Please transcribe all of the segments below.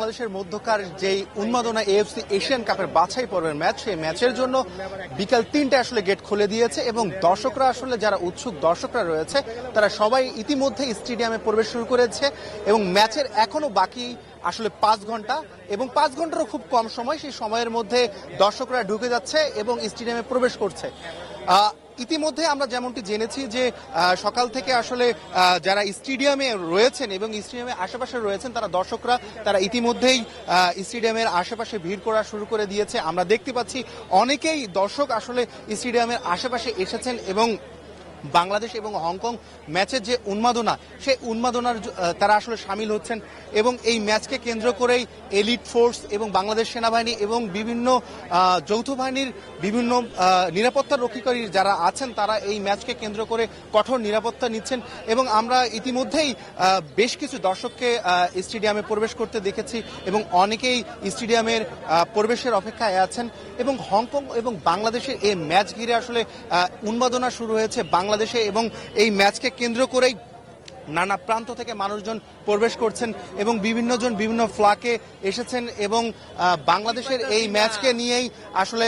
বাংলাদেশের মধ্যকার যেই উন্মাদনা এএফসি এশিয়ান কাপের বাছাই পর্বের ম্যাচ, সেই ম্যাচের জন্য বিকাল তিনটে আসলে গেট খুলে দিয়েছে এবং দর্শকরা আসলে যারা উৎসুক দর্শকরা রয়েছে, তারা সবাই ইতিমধ্যে স্টেডিয়ামে প্রবেশ শুরু করেছে এবং ম্যাচের এখনও বাকি আসলে পাঁচ ঘণ্টা এবং পাঁচ ঘন্টারও খুব কম সময়, সেই সময়ের মধ্যে দর্শকরা ঢুকে যাচ্ছে এবং স্টেডিয়ামে প্রবেশ করছে। ইতিমধ্যে আমরা যেমনটি জেনেছি যে সকাল থেকে আসলে যারা স্টেডিয়ামে রয়েছেন এবং স্টেডিয়ামের আশেপাশে রয়েছেন তারা দর্শকরা, তারা ইতিমধ্যেই স্টেডিয়ামের আশেপাশে ভিড় করা শুরু করে দিয়েছে। আমরা দেখতে পাচ্ছি অনেকেই দর্শক আসলে স্টেডিয়ামের আশেপাশে এসেছেন এবং বাংলাদেশ এবং হংকং ম্যাচের যে উন্মাদনা, সেই উন্মাদনার তারা আসলে সামিল হচ্ছেন এবং এই ম্যাচকে কেন্দ্র করেই এলিট ফোর্স এবং বাংলাদেশ সেনাবাহিনী এবং বিভিন্ন যৌথ বাহিনীর বিভিন্ন নিরাপত্তা রক্ষীকারী যারা আছেন, তারা এই ম্যাচকে কেন্দ্র করে কঠোর নিরাপত্তা নিচ্ছেন এবং আমরা ইতিমধ্যেই বেশ কিছু দর্শককে স্টেডিয়ামে প্রবেশ করতে দেখেছি এবং অনেকেই স্টেডিয়ামের প্রবেশের অপেক্ষায় আছেন এবং হংকং এবং বাংলাদেশের এই ম্যাচ ঘিরে আসলে উন্মাদনা শুরু হয়েছে বাংলাদেশে এবং এই ম্যাচকে কেন্দ্র করেই নানা প্রান্ত থেকে মানুষজন প্রবেশ করছেন এবং বিভিন্ন জন বিভিন্ন ফ্লাকে এসেছেন এবং বাংলাদেশের এই ম্যাচকে নিয়েই আসলে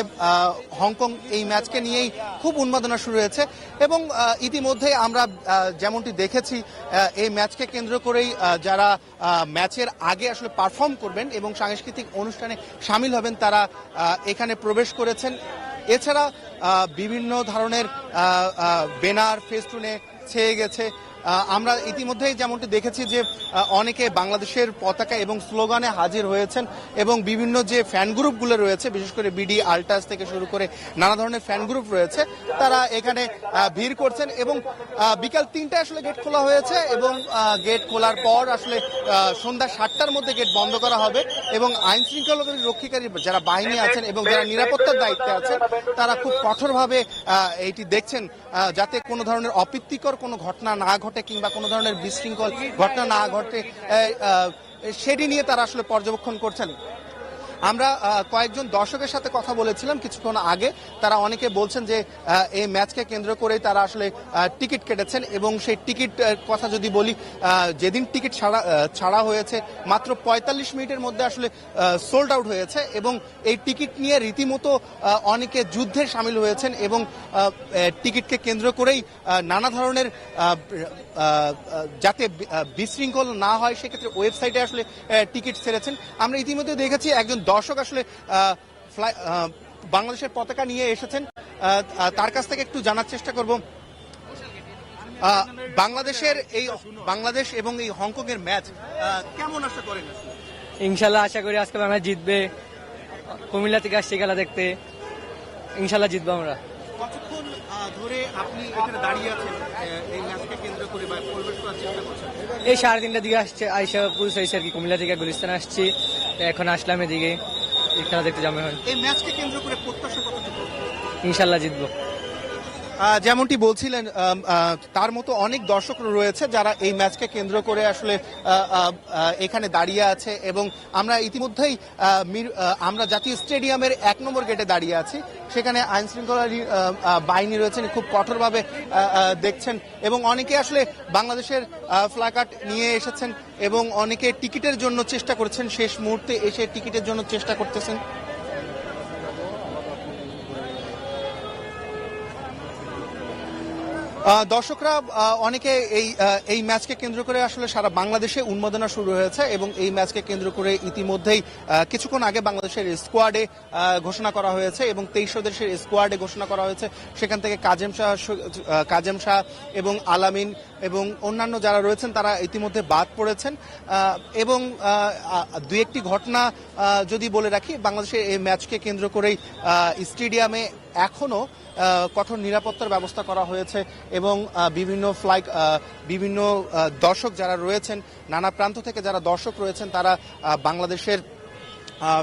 হংকং এই ম্যাচকে নিয়েই খুব উন্মাদনা শুরু হয়েছে এবং ইতিমধ্যে আমরা যেমনটি দেখেছি এই ম্যাচকে কেন্দ্র করেই যারা ম্যাচের আগে আসলে পারফর্ম করবেন এবং সাংস্কৃতিক অনুষ্ঠানে সামিল হবেন তারা এখানে প্রবেশ করেছেন। এছাড়া বিভিন্ন ধরনের বেনার ফেস্টুনে ছেয়ে গেছে। আমরা ইতিমধ্যেই যেমনটি দেখেছি যে অনেকে বাংলাদেশের পতাকা এবং স্লোগানে হাজির হয়েছেন এবং বিভিন্ন যে ফ্যান গ্রুপগুলো রয়েছে, বিশেষ করে বিডি আল্টাস থেকে শুরু করে নানা ধরনের ফ্যান গ্রুপ রয়েছে, তারা এখানে ভিড় করছেন এবং বিকাল তিনটায় আসলে গেট খোলা হয়েছে এবং গেট খোলার পর আসলে সন্ধ্যা সাতটার মধ্যে গেট বন্ধ করা হবে এবং আইন শৃঙ্খলা রক্ষীকারী যারা বাহিনী আছেন এবং যারা নিরাপত্তার দায়িত্বে আছেন, তারা খুব কঠোরভাবে এইটি দেখছেন যাতে কোনো ধরনের অপ্রীতিকর কোনো ঘটনা না ঘটে কিংবা কোনো ধরনের বিশৃঙ্খল ঘটনা না ঘটে সেটি নিয়ে তারা আসলে পর্যবেক্ষণ করছেন। আমরা কয়েকজন দর্শকের সাথে কথা বলেছিলাম কিছুক্ষণ আগে। তারা অনেকে বলছেন যে এই ম্যাচকে কেন্দ্র করেই তারা আসলে টিকিট কেটেছেন এবং সেই টিকিট কথা যদি বলি যেদিন টিকিট ছাড়া ছাড়া হয়েছে, মাত্র পঁয়তাল্লিশ মিনিটের মধ্যে আসলে সোল্ড আউট হয়েছে এবং এই টিকিট নিয়ে রীতিমতো অনেকে যুদ্ধে সামিল হয়েছেন এবং টিকিটকে কেন্দ্র করেই নানা ধরনের যাতে বিশৃঙ্খল না হয়, সেক্ষেত্রে ওয়েবসাইটে আসলে টিকিট ছেড়েছেন। আমরা ইতিমধ্যে দেখেছি একজন দর্শক আসলে বাংলাদেশের পতাকা নিয়ে এসেছেন। তার কাছ থেকে একটু জানার চেষ্টা করব। বাংলাদেশের এই বাংলাদেশ এবং এই হংকং এর ম্যাচ কেমন আশা করেন ইনশাল্লাহ আশা করি আজকে আমরা জিতবে। কুমিল্লা থেকে আসছি খেলা দেখতে। ইনশাল্লাহ জিতবো আমরা। কতক্ষণ ধরে আপনি এখানে দাঁড়িয়ে আছেন এই ম্যাচকে কেন্দ্র করে বা প্রবেশ করার চেষ্টা করছেন? এই সাড়ে তিনটার দিকে আসছে আইসা পুলিশ আইসা আর কি কুমিল্লা থেকে গুলিস্তান আসছি। এখন আসলাম এদিকে। এখানে খেলা দেখতে জমা হয়। এই ম্যাচকে কেন্দ্র করে প্রত্যাশা ইনশাল্লাহ জিতবো। যেমনটি বলছিলেন তার মতো অনেক দর্শক রয়েছে যারা এই ম্যাচকে কেন্দ্র করে আসলে এখানে দাঁড়িয়ে আছে এবং আমরা ইতিমধ্যেই মির- আমরা জাতীয় স্টেডিয়ামের এক নম্বর গেটে দাঁড়িয়ে আছি। সেখানে আইন শৃঙ্খলা বাহিনী রয়েছেন খুব কঠোরভাবে দেখছেন এবং অনেকে আসলে বাংলাদেশের ফ্ল্যাকার্ড নিয়ে এসেছেন এবং অনেকে টিকিটের জন্য চেষ্টা করছেন। শেষ মুহূর্তে এসে টিকিটের জন্য চেষ্টা করতেছেন। দর্শকরা অনেকে এই এই ম্যাচকে কেন্দ্র করে আসলে সারা বাংলাদেশে উন্মাদনা শুরু হয়েছে এবং এই ম্যাচকে কেন্দ্র করে ইতিমধ্যেই কিছুক্ষণ আগে বাংলাদেশের স্কোয়াডে ঘোষণা করা হয়েছে এবং তেইশ সদস্যের স্কোয়াডে ঘোষণা করা হয়েছে। সেখান থেকে কাজেম শাহ কাজেম শাহ এবং আলামিন এবং অন্যান্য যারা রয়েছেন তারা ইতিমধ্যে বাদ পড়েছেন। এবং আহ, একটি ঘটনা যদি বলে রাখি বাংলাদেশের এই ম্যাচকে কেন্দ্র করেই স্টেডিয়ামে এখনও আহ, কঠোর নিরাপত্তার ব্যবস্থা করা হয়েছে এবং বিভিন্ন ফ্লাইট বিভিন্ন দর্শক যারা রয়েছেন নানা প্রান্ত থেকে যারা দর্শক রয়েছেন তারা বাংলাদেশের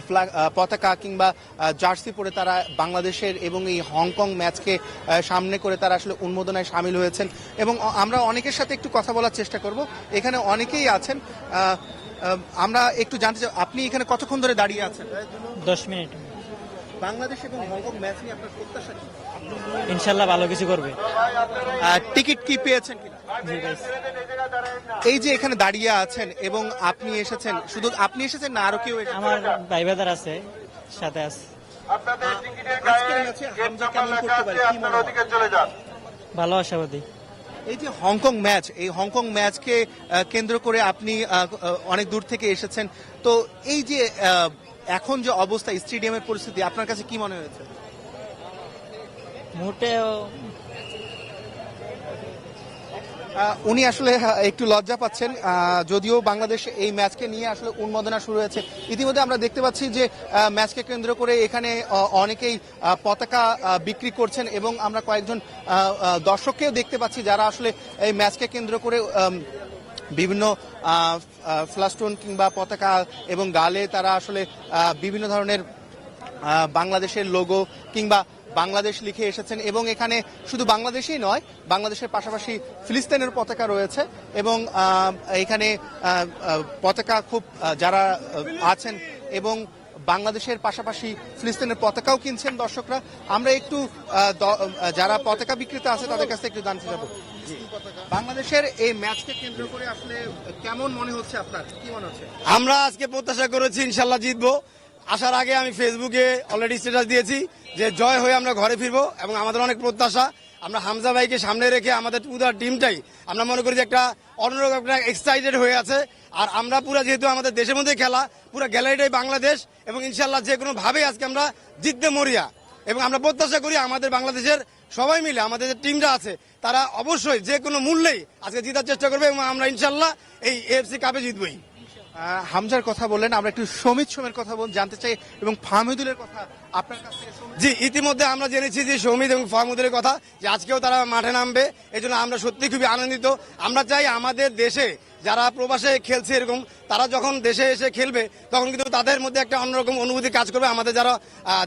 ফ্ল্যাগ পতাকা কিংবা জার্সি পরে তারা বাংলাদেশের এবং এই হংকং ম্যাচকে সামনে করে তারা আসলে উন্মোদনায় সামিল হয়েছেন। এবং আমরা অনেকের সাথে একটু কথা বলার চেষ্টা করব। এখানে অনেকেই আছেন। আমরা একটু জানতে চাই আপনি এখানে কতক্ষণ ধরে দাঁড়িয়ে আছেন? দশ মিনিট। বাংলাদেশ এবং হংকং ম্যাচ নিয়ে আপনার প্রত্যাশা কি? ইনশাল্লাহ ভালো কিছু করবে। আর টিকিট কি পেয়েছেন কিনা? এই যে এখানে দাঁড়িয়ে আছেন এবং আপনি এসেছেন শুধু আপনি এসেছেন না আরও কেউ আমার ভাই ব্রাদার আছে সাথে আছে? ভালো আশাবাদী। এই যে হংকং ম্যাচ এই হংকং ম্যাচকে কেন্দ্র করে আপনি অনেক দূর থেকে এসেছেন। তো এই যে এখন যে অবস্থা স্টেডিয়ামের পরিস্থিতি আপনার কাছে কি মনে হয়েছে? মোটেও। উনি আসলে একটু লজ্জা পাচ্ছেন। যদিও বাংলাদেশ এই ম্যাচকে নিয়ে আসলে উন্মাদনা শুরু হয়েছে। ইতিমধ্যে আমরা দেখতে পাচ্ছি যে ম্যাচকে কেন্দ্র করে এখানে অনেকেই পতাকা বিক্রি করছেন এবং আমরা কয়েকজন দর্শককেও দেখতে পাচ্ছি যারা আসলে এই ম্যাচকে কেন্দ্র করে বিভিন্ন ফ্লাস্টোন কিংবা পতাকা এবং গালে তারা আসলে বিভিন্ন ধরনের বাংলাদেশের লোগো কিংবা বাংলাদেশ লিখে এসেছেন এবং এখানে শুধু বাংলাদেশেই নয়, বাংলাদেশের পাশাপাশি ফিলিস্তিনের পতাকা রয়েছে এবং এখানে পতাকা খুব যারা আছেন এবং বাংলাদেশের পাশাপাশি ফিলিস্তিনের পতাকাও কিনছেন দর্শকরা। আমরা একটু যারা পতাকা বিক্রেতা আছে তাদের কাছে একটু জানতে যাব বাংলাদেশের এই ম্যাচকে কেন্দ্র করে আসলে কেমন মনে হচ্ছে আপনার? কি মনে হচ্ছে? আমরা আজকে প্রত্যাশা করেছি ইনশাল্লাহ জিতবো। আসার আগে আমি ফেসবুকে অলরেডি স্ট্যাটাস দিয়েছি যে জয় হয়ে আমরা ঘরে ফিরবো এবং আমাদের অনেক প্রত্যাশা। আমরা হামজা ভাইকে সামনে রেখে আমাদের পুরো টিমটাই আমরা মনে করি যে একটা অন্যরকম একটা এক্সাইটেড হয়ে আছে। আর আমরা পুরো যেহেতু আমাদের দেশের মধ্যে খেলা, পুরো গ্যালারিটাই বাংলাদেশ এবং ইনশাল্লাহ যে কোনো ভাবে আজকে আমরা জিততে মরিয়া। এবং আমরা প্রত্যাশা করি আমাদের বাংলাদেশের সবাই মিলে, আমাদের যে টিমটা আছে, তারা অবশ্যই যে কোনো মূল্যেই আজকে জিতার চেষ্টা করবে এবং আমরা ইনশাল্লাহ এই এফসি কাপে জিতবই। হামজার কথা বললেন, আমরা একটু সমিত সোমের কথা বল জানতে চাই এবং ফাহমিদুলের কথা আপনার কাছ থেকে জি, ইতিমধ্যে আমরা জেনেছি যে সমিত এবং ফাহমুদের কথা, যে আজকেও তারা মাঠে নামবে এই আমরা সত্যি খুবই আনন্দিত। আমরা চাই আমাদের দেশে যারা প্রবাসে খেলছে এরকম, তারা যখন দেশে এসে খেলবে, তখন কিন্তু তাদের মধ্যে একটা অন্যরকম অনুভূতি কাজ করবে। আমাদের যারা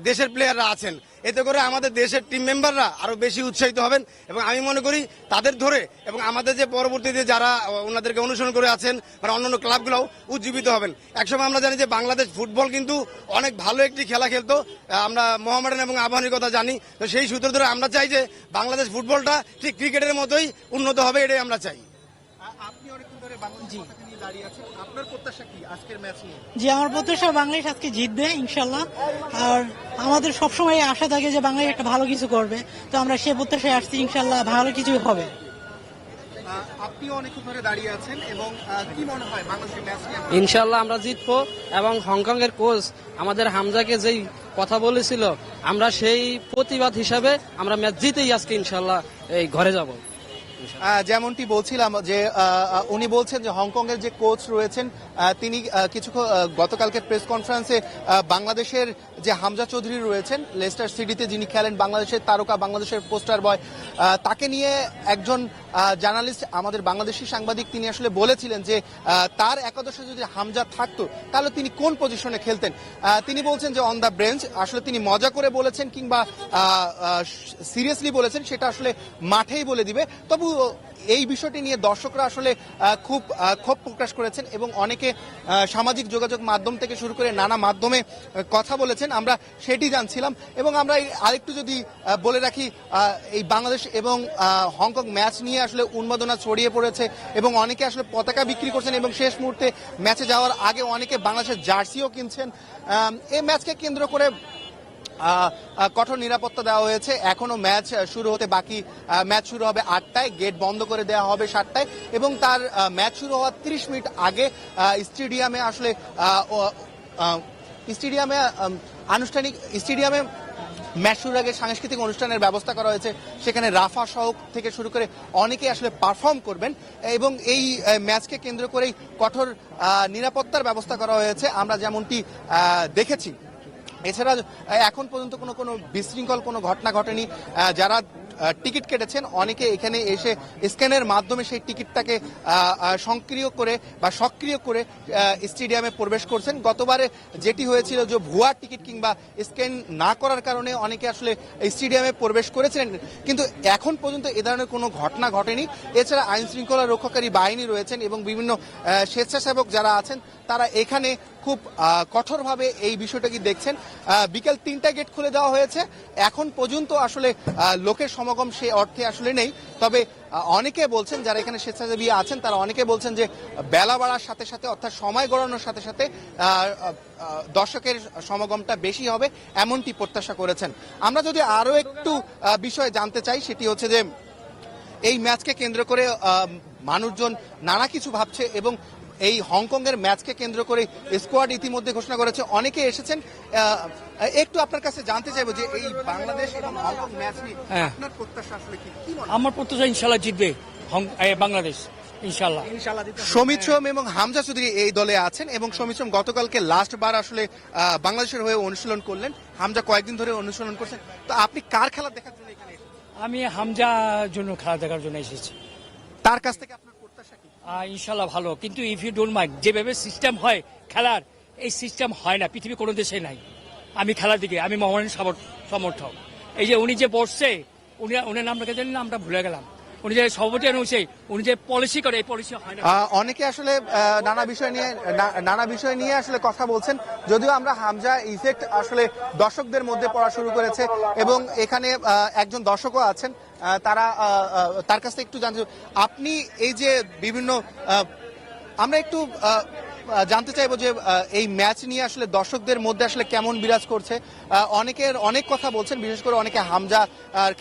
দেশের প্লেয়াররা আছেন এতে করে আমাদের দেশের টিম মেম্বাররা আরও বেশি উৎসাহিত হবেন এবং আমি মনে করি তাদের ধরে এবং আমাদের যে পরবর্তীতে যারা ওনাদেরকে অনুসরণ করে আছেন মানে অন্যান্য ক্লাবগুলোও উজ্জীবিত হবেন। একসময় আমরা জানি যে বাংলাদেশ ফুটবল কিন্তু অনেক ভালো একটি খেলা খেলতো আমরা মোহামেডান এবং আবাহনীর কথা জানি তো সেই সূত্র ধরে আমরা চাই যে বাংলাদেশ ফুটবলটা ঠিক ক্রিকেটের মতোই উন্নত হবে এটাই আমরা চাই। আপনি অনেকক্ষণ ধরে দাঁড়িয়ে আছেন। আপনার প্রত্যাশা কি আজকের ম্যাচ নিয়ে? জি আমার প্রত্যাশা বাংলাদেশ আজকে জিতবে ইনশাল্লাহ আর আমাদের সবসময় আশা থাকে যে বাংলাদেশ একটা ভালো কিছু করবে। তো আমরা সে প্রত্যাশায় আসছি ইনশাল্লাহ ভালো কিছু হবে। আপনিও অনেকক্ষণ ধরে দাঁড়িয়ে আছেন এবং কি মনে হয় বাংলাদেশের ম্যাচ ইনশাল্লাহ আমরা জিতবো এবং হংকং এর কোচ আমাদের হামজাকে যেই কথা বলেছিল আমরা সেই প্রতিবাদ হিসাবে আমরা ম্যাচ জিতেই আজকে ইনশাল্লাহ এই ঘরে যাব। যেমনটি বলছিলাম যে উনি বলছেন যে হংকং এর যে কোচ রয়েছেন তিনি কিছুক্ষণ গতকালকে প্রেস কনফারেন্সে বাংলাদেশের যে হামজা চৌধুরী রয়েছেন, লেস্টার সিটিতে যিনি খেলেন বাংলাদেশের তারকা, বাংলাদেশের পোস্টার বয় তাকে নিয়ে একজন জার্নালিস্ট, আমাদের বাংলাদেশি সাংবাদিক তিনি আসলে বলেছিলেন যে তার একাদশে যদি হামজা থাকতো, তাহলে তিনি কোন পজিশনে খেলতেন? তিনি বলছেন যে অন দ্য ব্রেঞ্চ আসলে তিনি মজা করে বলেছেন কিংবা সিরিয়াসলি বলেছেন, সেটা আসলে মাঠেই বলে দিবে। তবু এই বিষয়টি নিয়ে দর্শকরা আসলে খুব ক্ষোভ প্রকাশ করেছেন এবং অনেকে সামাজিক যোগাযোগ মাধ্যম থেকে শুরু করে নানা মাধ্যমে কথা বলেছেন। আমরা সেটি জানছিলাম এবং আমরা আরেকটু যদি বলে রাখি এই বাংলাদেশ এবং হংকং ম্যাচ নিয়ে আসলে উন্মাদনা ছড়িয়ে পড়েছে এবং অনেকে আসলে পতাকা বিক্রি করছেন এবং শেষ মুহূর্তে ম্যাচে যাওয়ার আগে অনেকে বাংলাদেশের জার্সিও কিনছেন। এই ম্যাচকে কেন্দ্র করে কঠোর নিরাপত্তা দেওয়া হয়েছে। এখনও ম্যাচ শুরু হতে বাকি ম্যাচ শুরু হবে আটটায়, গেট বন্ধ করে দেওয়া হবে সাতটায় এবং তার ম্যাচ শুরু হওয়ার তিরিশ মিনিট আগে স্টেডিয়ামে আসলে স্টেডিয়ামে আনুষ্ঠানিক, স্টেডিয়ামে ম্যাচ শুরুর আগে সাংস্কৃতিক অনুষ্ঠানের ব্যবস্থা করা হয়েছে। সেখানে রাফা সহ থেকে শুরু করে অনেকেই আসলে পারফর্ম করবেন এবং এই ম্যাচকে কেন্দ্র করেই কঠোর নিরাপত্তার ব্যবস্থা করা হয়েছে। আমরা যেমনটি দেখেছি। এছাড়া এখন পর্যন্ত কোনো কোনো বিশৃঙ্খল কোনো ঘটনা ঘটেনি। যারা টিকিট কেটেছেন, অনেকে এখানে এসে স্ক্যানের মাধ্যমে সেই টিকিটটাকে সক্রিয় করে বা সক্রিয় করে স্টেডিয়ামে প্রবেশ করছেন। গতবারে যেটি হয়েছিল যে ভুয়া টিকিট কিংবা স্ক্যান না করার কারণে অনেকে আসলে স্টেডিয়ামে প্রবেশ করেছিলেন। কিন্তু এখন পর্যন্ত এ ধরনের কোনো ঘটনা ঘটেনি। এছাড়া আইন শৃঙ্খলা রক্ষাকারী বাহিনী রয়েছেন এবং বিভিন্ন স্বেচ্ছাসেবক যারা আছেন, তারা এখানে খুব কঠোরভাবে এই বিষয়টাকে দেখছেন? বিকেল তিনটা গেট খুলে দেওয়া হয়েছে। এখন পর্যন্ত আসলে লোকের সমাগম সে অর্থে আসলে নেই। তবে অনেকে বলছেন, যারা এখানে স্বেচ্ছাসেবী আছেন, তারা অনেকে বলছেন যে, বেলা বাড়ার সাথে সাথে, অর্থাৎ সময় গড়ানোর সাথে সাথে দর্শকের সমাগমটা বেশি হবে, এমনটি প্রত্যাশা করেছেন। আমরা যদি আরও একটু বিষয় জানতে চাই, সেটি হচ্ছে যে, এই ম্যাচকে কেন্দ্র করে মানুষজন নানা কিছু ভাবছে এবং এই হংকং এর ম্যাচকে কেন্দ্র করে স্কোয়াড ইতিমধ্যে ঘোষণা করেছে। অনেকে এসেছেন আহ, একটু আপনার কাছে জানতে চাইব যে এই বাংলাদেশ এবং হংকং ম্যাচ নিয়ে হ্যাঁ। আপনার প্রত্যাশা আসলে কি? কি? আমার প্রত্যাশা ইনশাল্লাহ জিতবে বাংলাদেশ ইনশাল্লাহ সমিত সোম এবং হামজা চৌধুরী এই দলে আছেন এবং সমিত সোম গতকালকে লাস্ট বার আসলে আহ, বাংলাদেশের হয়ে অনুশীলন করলেন। হামজা কয়েকদিন ধরে অনুশীলন করছেন। তো আপনি কার খেলা দেখার জন্য এখানে আমি হামজা জন্য খেলা দেখার জন্য এসেছি। তার কাছ থেকে আপনার প্রত্যাশা কি আহ, ইনশাল্লাহ ভালো। কিন্তু ইফ ইউ ডোন্ট মাইন্ড যেভাবে সিস্টেম হয় খেলার, এই সিস্টেম হয় না। পৃথিবী কোনো দেশে নাই। আমি খেলার দিকে, আমি মোহামেডান সমর্থক। এই যে উনি যে বসছে, উনি উনার নামটা জানি নামটা ভুলে গেলাম। উনি যে সভাপতি হচ্ছে উনি যে পলিসি করে, এই পলিসি হয় না। অনেকে আসলে নানা বিষয় নিয়ে নানা বিষয় নিয়ে আসলে কথা বলছেন। যদিও আমরা হামজা ইফেক্ট আসলে দর্শকদের মধ্যে পড়া শুরু করেছে এবং এখানে একজন দর্শকও আছেন। তারা তার কাছ থেকে একটু জানতে আপনি এই যে বিভিন্ন আমরা একটু জানতে চাইব যে এই ম্যাচ নিয়ে আসলে দর্শকদের মধ্যে আসলে কেমন বিরাজ করছে? অনেকের অনেক কথা বলছেন, বিশেষ করে অনেকে হামজা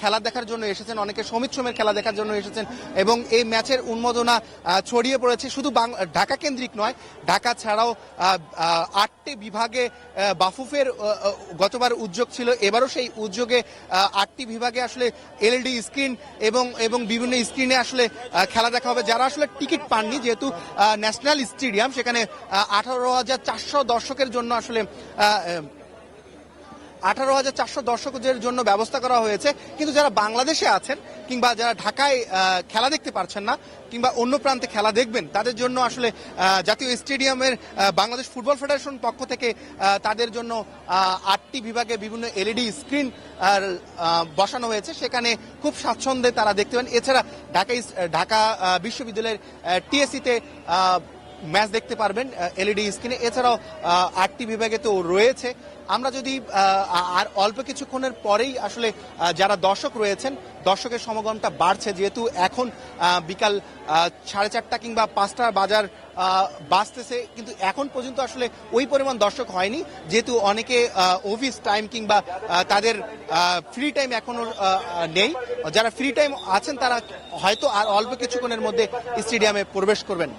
খেলা দেখার জন্য এসেছেন, অনেকে সমিত সোমের খেলা দেখার জন্য এসেছেন এবং এই ম্যাচের উন্মোদনা ছড়িয়ে পড়েছে শুধু ঢাকা কেন্দ্রিক নয়, ঢাকা ছাড়াও আটটি বিভাগে বাফুফের গতবার উদ্যোগ ছিল, এবারও সেই উদ্যোগে আটটি বিভাগে আসলে এলইডি স্ক্রিন এবং এবং বিভিন্ন স্ক্রিনে আসলে খেলা দেখা হবে। যারা আসলে টিকিট পাননি, যেহেতু ন্যাশনাল স্টেডিয়াম, সেখানে আঠারো হাজার চারশো দর্শকের জন্য আসলে আঠারো হাজার চারশো দর্শকদের জন্য ব্যবস্থা করা হয়েছে। কিন্তু যারা বাংলাদেশে আছেন কিংবা যারা ঢাকায় খেলা দেখতে পারছেন না কিংবা অন্য প্রান্তে খেলা দেখবেন, তাদের জন্য আসলে জাতীয় স্টেডিয়ামের বাংলাদেশ ফুটবল ফেডারেশন পক্ষ থেকে তাদের জন্য আটটি বিভাগে বিভিন্ন এলইডি স্ক্রিন, আর বসানো হয়েছে। সেখানে খুব স্বাচ্ছন্দ্যে তারা দেখতে পান। এছাড়া ঢাকা ঢাকা বিশ্ববিদ্যালয়ের টিএসসিতে ম্যাচ দেখতে পারবেন এলইডি স্ক্রিনে। এছাড়াও আটটি বিভাগে তো রয়েছে। আমরা যদি আর অল্প কিছুক্ষণের পরেই আসলে যারা দর্শক রয়েছেন, দর্শকের সমাগমটা বাড়ছে। যেহেতু এখন বিকাল সাড়ে চারটা কিংবা পাঁচটা বাজার বাঁচতেছে কিন্তু এখন পর্যন্ত আসলে ওই পরিমাণ দর্শক হয়নি। যেহেতু অনেকে অফিস টাইম কিংবা তাদের ফ্রি টাইম এখনও নেই। যারা ফ্রি টাইম আছেন, তারা হয়তো আর অল্প কিছুক্ষণের মধ্যে স্টেডিয়ামে প্রবেশ করবেন।